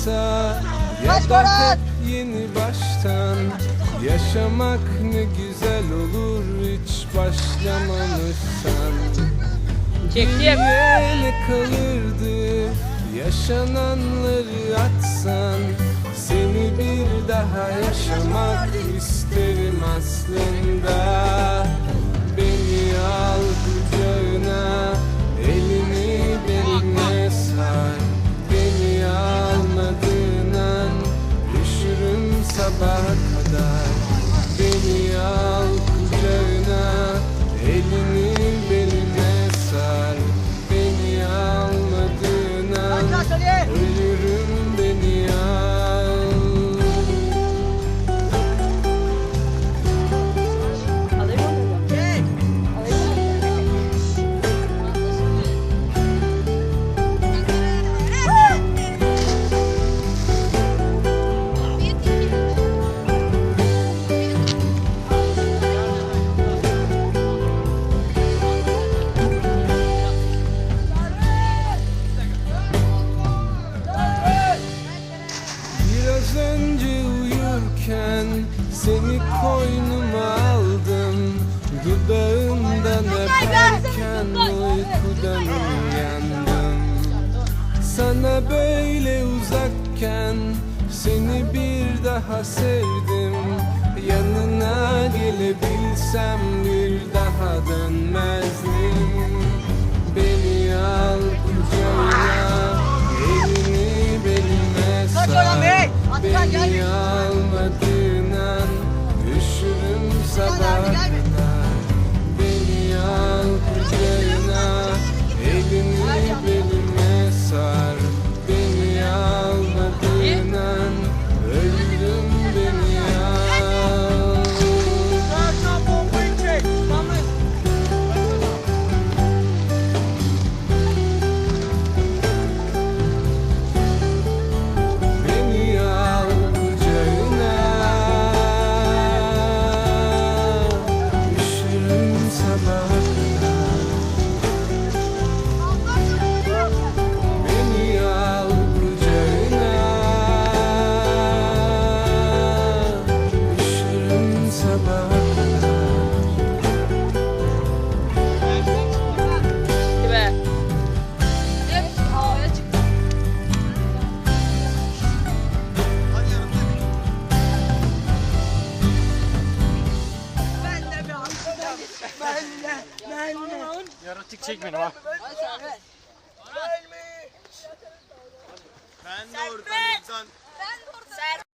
olsa ya da hep yeni baştan Yaşamak ne güzel olur hiç başlamamışsan. Çektim. Ne kalırdı yaşananları atsan Seni bir daha yaşamak isterim aslında kadar Beni al seni koynuma aldım. Dudağından öperken uykudan uyandım. Sana böyle uzakken seni bir daha sevdim. Yanına gelebilsem Yaratık çek beni ha. Ben de oradan